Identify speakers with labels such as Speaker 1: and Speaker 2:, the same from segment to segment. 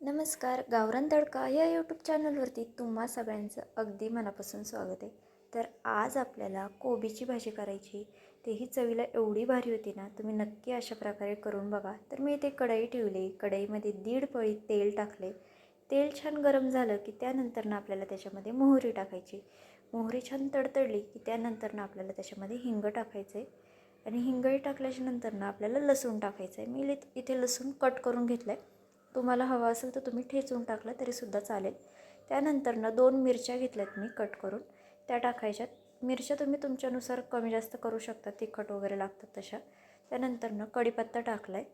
Speaker 1: नमस्कार गावरान तडका या यूट्यूब चॅनलवरती तुम्हा सगळ्यांचं अगदी मनापासून स्वागत आहे. तर आज आपल्याला कोबीची भाजी करायची. तेही चवीला एवढी भारी होती ना तुम्ही नक्की अशा प्रकारे करून बघा. तर मी इथे कढई ठेवली. कढईमध्ये दीड पळी तेल टाकले. तेल छान गरम झालं की त्यानंतर ना आपल्याला त्याच्यामध्ये मोहरी टाकायची. मोहरी छान तडतडली की त्यानंतर ना आपल्याला त्याच्यामध्ये हिंग टाकायचं आहे आणि हिंगही टाकल्याच्या नंतर ना आपल्याला लसूण टाकायचं आहे मी इथे- इथे लसूण कट करून घेतलं आहे तुम्हाला हवं असेल तर तुम्ही ठेचून टाकलं तरीसुद्धा चालेल. त्यानंतर ना दोन मिरच्या घेतल्यात मी कट करून. त्या टाकायच्यात. मिरच्या तुम्ही तुमच्यानुसार कमी जास्त करू शकता. तिखट वगैरे लागतात तशा. त्यानंतर ना कढीपत्ता टाकला आहे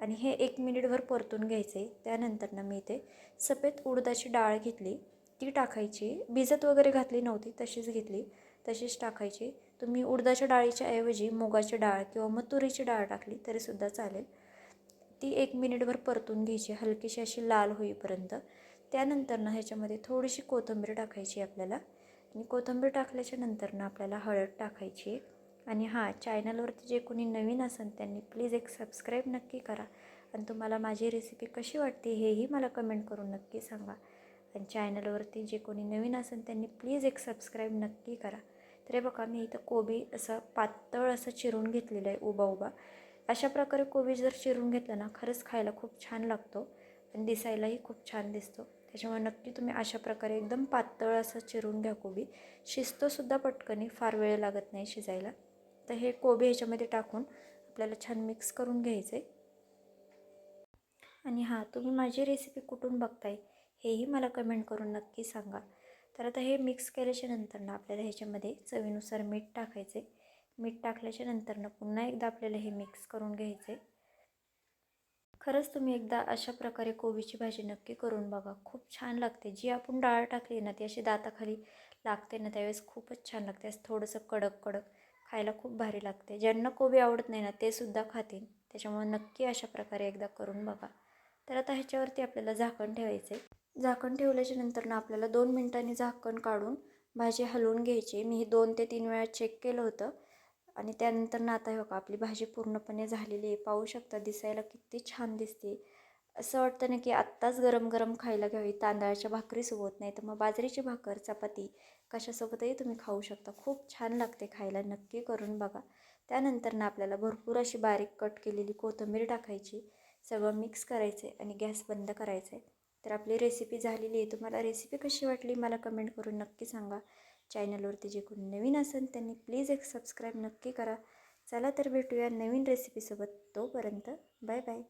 Speaker 1: आणि हे एक मिनिटभर परतून घ्यायचं आहे त्यानंतर ना मी इथे सफेद उडदाची डाळ घेतली. ती टाकायची. भिजत वगैरे घातली नव्हती. तशीच घेतली. तशीच टाकायची. तुम्ही उडदाच्या डाळीच्या ऐवजी मुगाची डाळ किंवा मग तुरीची डाळ टाकली तरीसुद्धा चालेल. ती एक मिनिटभर परतून घ्यायची हलकीशी अशी लाल होईपर्यंत. त्यानंतर ना ह्याच्यामध्ये थोडीशी कोथिंबीर टाकायची आपल्याला. आणि कोथिंबीर टाकल्याच्या नंतर ना आपल्याला हळद टाकायची. आणि हां चॅनलवरती जे कोणी नवीन असेल त्यांनी प्लीज एक सबस्क्राईब नक्की करा. आणि तुम्हाला माझी रेसिपी कशी वाटते हेही मला कमेंट करून नक्की सांगा. आणि चॅनलवरती जे कोणी नवीन असेल त्यांनी प्लीज एक सबस्क्राईब नक्की करा. तर हे बघा मी इथं कोबी असं पातळ असं चिरून घेतलेलं आहे उभा उभा अशा प्रकारे कोबी जर चिरून घेतलं ना खरंच खायला खूप छान लागतो आणि दिसायलाही खूप छान दिसतो. त्याच्यामुळे नक्की तुम्ही अशा प्रकारे एकदम पातळ असं चिरून घ्या कोबी. शिजतोसुद्धा पटकनी फार वेळ लागत नाही शिजायला. तर हे कोबी ह्याच्यामध्ये टाकून आपल्याला छान मिक्स करून घ्यायचं आहे आणि हां तुम्ही माझी रेसिपी कुठून बघताय हेही मला कमेंट करून नक्की सांगा. तर आता हे मिक्स केल्याच्यानंतर ना आपल्याला ह्याच्यामध्ये चवीनुसार मीठ टाकायचं आहे मीठ टाकल्याच्या नंतरनं पुन्हा एकदा आपल्याला हे मिक्स करून घ्यायचे खरंच तुम्ही एकदा अशा प्रकारे कोबीची भाजी नक्की करून बघा. खूप छान लागते. जी आपण डाळ टाकली ना ती अशी दाताखाली लागते ना त्यावेळेस खूपच छान लागते. असं थोडंसं कडक कडक खायला खूप भारी लागते. ज्यांना कोबी आवडत नाही ना ते सुद्धा खातील. त्याच्यामुळे नक्की अशा प्रकारे एकदा करून बघा. तर आता ह्याच्यावरती आपल्याला झाकण ठेवायचं आहे झाकण ठेवल्याच्या नंतर ना आपल्याला दोन मिनटांनी झाकण काढून भाजी हलवून घ्यायची. मी हे दोन ते तीन वेळा चेक केलं होतं. आणि त्यानंतर ना आता हे बघा आपली भाजी पूर्णपणे झालेली आहे. पाहू शकता दिसायला किती छान दिसते. असं वाटतं ना की आत्ताच गरम गरम खायला घ्यावी. तांदळाच्या भाकरीसोबत नाही. तर मग बाजरीची भाकर चपाती कशासोबतही तुम्ही खाऊ शकता. खूप छान लागते खायला. नक्की करून बघा. त्यानंतर ना आपल्याला भरपूर अशी बारीक कट केलेली कोथिंबीर टाकायची. सगळं मिक्स करायचं आहे आणि गॅस बंद करायचा आहे तर आपली रेसिपी झालेली आहे. तुम्हाला रेसिपी कशी वाटली मला कमेंट करून नक्की सांगा. चॅनलवरती जे कोणी नवीन असेल त्यांनी प्लीज एक सबस्क्राईब नक्की करा. चला तर भेटूया नवीन रेसिपीसोबत तोपर्यंत बाय बाय.